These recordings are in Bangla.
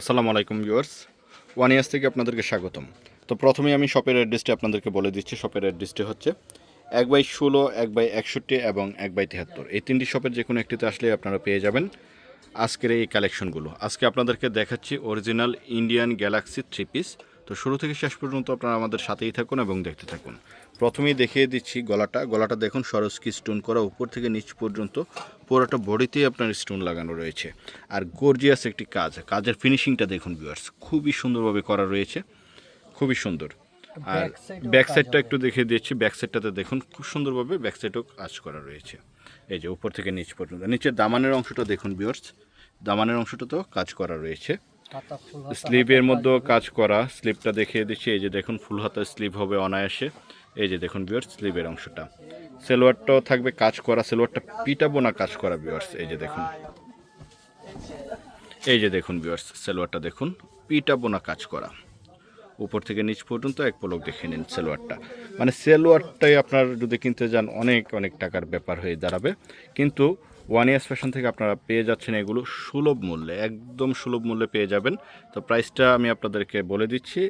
আসসালামু আলাইকুম ভিউয়ার্স। ওয়ান ইয়ার্স থেকে আপনাদেরকে স্বাগতম। তো প্রথমেই আমি শপের অ্যাড্রেসটি আপনাদেরকে বলে দিচ্ছি। শপের অ্যাড্রেসটি হচ্ছে এক বাই ষোলো, এক বাই একষট্টি এবং এক বাই তেহাত্তর। এই তিনটি শপের যে কোনো একটিতে আসলে আপনারা পেয়ে যাবেন আজকের এই কালেকশনগুলো। আজকে আপনাদেরকে দেখাচ্ছি original Indian galaxy three piece. তো শুরু থেকে শেষ পর্যন্ত আপনারা আমাদের সাথেই থাকুন এবং দেখতে থাকুন। প্রথমেই দেখিয়ে দিচ্ছি গলাটা। গলাটা দেখুন সরস্কি স্টোন করা উপর থেকে নিচ পর্যন্ত পুরোটা বডিতেই আপনার স্টোন লাগানো রয়েছে। আর গর্জিয়াস একটি কাজ। কাজের ফিনিশিংটা দেখুন ভিউয়ার্স খুবই সুন্দরভাবে করা রয়েছে। খুবই সুন্দর। আর ব্যাক সাইডটা একটু দেখিয়ে দিচ্ছি। ব্যাক সাইডটাতে দেখুন খুব সুন্দরভাবে ব্যাক সাইডেও কাজ করা রয়েছে। এই যে উপর থেকে নিচ পর্যন্ত। নিচের দামানের অংশটা দেখুন ভিউয়ার্স দামানের অংশটাতেও কাজ করা রয়েছে। হাতা হাতা, হাতা মধ্যেও কাজ করা। স্লিপটা দেখিয়ে দিচ্ছি। এই যে দেখুন ফুল হাতার স্লিপ হবে অনায়াসে। এই যে দেখুন বিয়ার্স স্লিপের অংশটা। সেলোয়ারটাও থাকবে কাজ করা। সেলোয়ারটা পিটাবো না কাজ করা বিয়ার্স এই যে দেখুন। এই যে দেখুন বিয়ার্স সেলোয়ারটা দেখুন পিটাবো না কাজ করা। উপর থেকে নিচ পর্যন্ত এক পলক দেখে নিন সেলোয়ারটা। মানে সেলোয়ারটাই আপনার যদি কিনতে যান অনেক অনেক টাকার ব্যাপার হয়ে দাঁড়াবে। কিন্তু ওয়ান ইয়ার্স ফ্যাশন থেকে আপনারা পেয়ে যাচ্ছেন এগুলো সুলভ মূল্যে একদম সুলভ মূল্যে পেয়ে যাবেন। তো প্রাইসটা আমি আপনাদেরকে বলে দিচ্ছি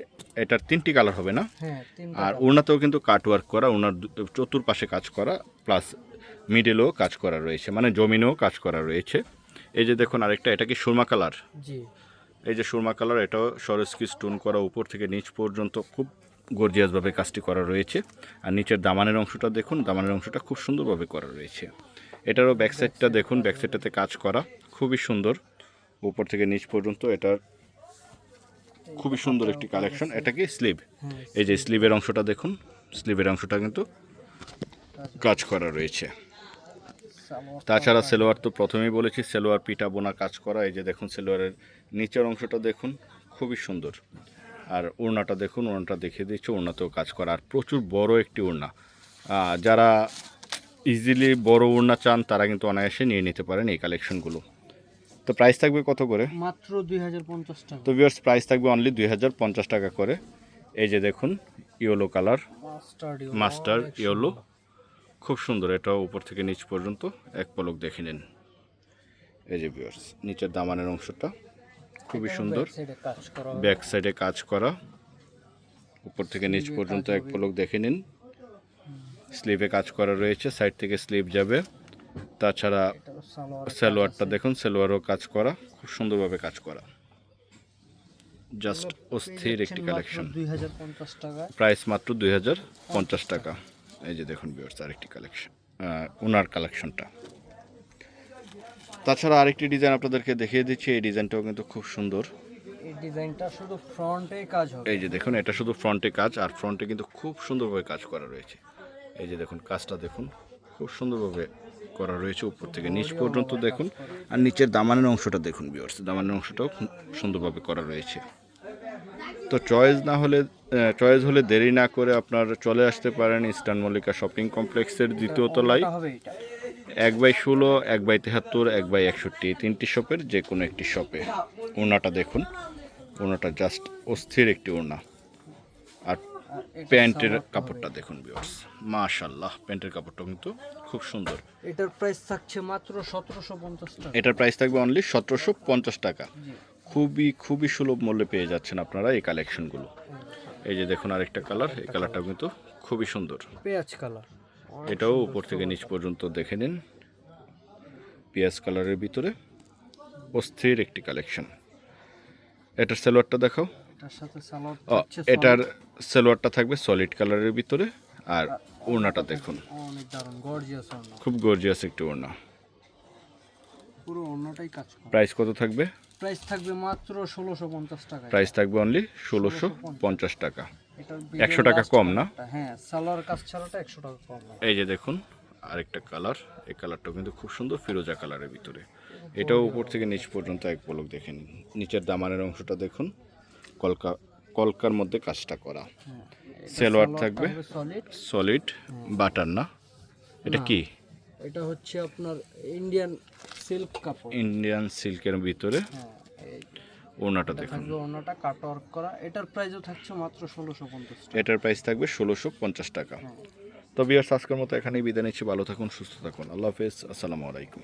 এটার তিনটি কালার হবে না? হ্যাঁ আর ওড়নাতেও কিন্তু কাটওয়ার্ক করা ওনার চতুর্পাশে কাজ করা প্লাস মিডেলেও কাজ করা রয়েছে মানে জমিনেও কাজ করা রয়েছে। এই যে দেখুন আরেকটা এটা কি সুরমা কালার এই যে সুরমা কালার এটাও সরস্কি স্টোন করা উপর থেকে নিচ পর্যন্ত খুব গর্জিয়াসভাবে কাজটি করা রয়েছে। আর নিচের দামানের অংশটা দেখুন দামানের অংশটা খুব সুন্দরভাবে করা রয়েছে। এটারও ব্যাক সাইডটা দেখুন ব্যাক সাইডটাতে কাজ করা। খুবই সুন্দর। উপর থেকে নিচ পর্যন্ত এটার খুবই সুন্দর একটি কালেকশন এটা কি স্লিভ এই যে স্লিভের অংশটা দেখুন স্লিভের অংশটা কিন্তু কাজ করা রয়েছে। তাছাড়া সেলোয়ার তো প্রথমেই বলেছি, সেলোয়ার পিঠা বোনা কাজ করা। এই যে দেখুন, সেলোয়ারের নিচের অংশটা দেখুন, খুবই সুন্দর। আর ওড়নাটা দেখুন, ওড়নাটা দেখিয়ে দিচ্ছে, ওড়নাতেও কাজ করা। আর প্রচুর বড় একটি ওড়না। যারা ইজিলি বড় ওড়না চান তারা কিন্তু অনায়াসে নিয়ে নিতে পারেন এই কালেকশনগুলো তো প্রাইস থাকবে কত করে? মাত্র দুই হাজার পঞ্চাশ টাকা। তো ভিউয়ার্স প্রাইস থাকবে অনলি দুই হাজার পঞ্চাশ টাকা করে। এই যে দেখুন ইয়েলো কালার মাস্টার ইয়েলো খুব সুন্দর এটা উপর থেকে নিচ পর্যন্ত। এক পলক দেখে নিন। এই যে ভিউয়ার্স নিচের দামানের অংশটা খুবই সুন্দর। ব্যাক সাইডে কাজ করা। উপর থেকে নিচ পর্যন্ত এক পলক দেখে নিন। স্লিভে কাজ করা রয়েছে সাইড থেকে স্লিভ যাবে। তাছাড়া সালোয়ারটা দেখুন সালোয়ারও কাজ করা খুব সুন্দরভাবে কাজ করা। জাস্ট অস্থির একটি কালেকশন প্রাইস মাত্র দুই হাজার পঞ্চাশ টাকা। এই যে দেখুন বিয়ার্স আরেকটি কালেকশন ওনার কালেকশনটা তাছাড়া আরেকটি ডিজাইন আপনাদেরকে দেখিয়ে দিচ্ছি এই ডিজাইনটাও কিন্তু খুব সুন্দর। এই ডিজাইনটা শুধু ফ্রন্টে কাজ হবে। এই যে দেখুন এটা শুধু ফ্রন্টে কাজ আর ফ্রন্টে কিন্তু খুব সুন্দরভাবে কাজ করা রয়েছে। এই যে দেখুন কাজটা দেখুন খুব সুন্দরভাবে করা রয়েছে উপর থেকে নিচ পর্যন্ত দেখুন আর নিচের দামানের অংশটা দেখুন বিয়ার্স দামানের অংশটাও খুব সুন্দরভাবে করা রয়েছে। তো চয়েস না হলে চয়েস হলে দেরি না করে আপনার চলে আসতে পারেন ইস্টার্ন মল্লিকা শপিং কমপ্লেক্সের দ্বিতীয় তলায়। এক বাই ষোলো এক বাই তেহাত্তর এক বাই একষট্টি তিনটি শপের যে কোনো একটি শপে ওড়নাটা দেখুন ওড়নাটা জাস্ট অস্থির একটি ওড়না। প্যান্টের কাপড়টা দেখুন বিয়ার্স মাশাল্লাহ প্যান্টের কাপড়টা কিন্তু খুব সুন্দর। এটার প্রাইস থাকছে মাত্র সতেরোশো পঞ্চাশ টাকা। এটার প্রাইস থাকবে অনলি সতেরোশো পঞ্চাশ টাকা। খুবই খুবই সুলভ মূল্যে পেয়ে যাচ্ছেন আপনারা এই কালেকশনগুলো এই যে দেখুন আরেকটা কালার এই কালারটা কিন্তু খুবই সুন্দর। পেঁয়াজ কালার এটাও উপর থেকে নিচ পর্যন্ত দেখে নিন। পিয়াজ কালারের ভিতরে অস্থির একটি কালেকশন এটার সালোয়ারটা দেখাও। এটার সাথে সালোয়ার এটার সেলোয়ারটা থাকবে সলিড কালারের ভিতরে আর ওড়নাটা দেখুন। অনেক দারুণ গর্জিয়াস খুব গর্জিয়াস একটি ওড়না। পুরো কাজ প্রাইস কত থাকবে? প্রাইস থাকবে মাত্র ষোলোশো পঞ্চাশ টাকা। প্রাইস থাকবে অনলি ষোলোশো পঞ্চাশ টাকা। এটার 100 টাকা কম না? হ্যাঁ সালোয়ার কাজ ছাড়াটা একশো টাকা কম এই যে দেখুন আরেকটা কালার এই কালারটাও কিন্তু খুব সুন্দর ফিরোজা কালারের ভিতরে। এটাও উপর থেকে নিচ পর্যন্ত এক পলক দেখে নিন। নিচের দামানের অংশটা দেখুন। কলকা কলকার মধ্যে কাজটা করা। হ্যাঁ সালোয়ার থাকবে। সলিড সলিড বাটার না। এটা কি? এটা হচ্ছে আপনার ইন্ডিয়ান সিল্ক কাপড়। ইন্ডিয়ান সিল্কের ভিতরে। হ্যাঁ এই ওড়নাটা দেখুন। ওনাটা কাট ওয়ার্ক করা। এটার প্রাইসও থাকছে মাত্র ষোলোশো পঞ্চাশ টাকা। এটার প্রাইস থাকবে ষোলোশো পঞ্চাশ টাকা। হ্যাঁ। তো বিয়ার আজকের মতো এখানেই বিদায় নিচ্ছি। ভালো থাকুন সুস্থ থাকুন। আল্লাহ হাফেজ। আসসালামু আলাইকুম।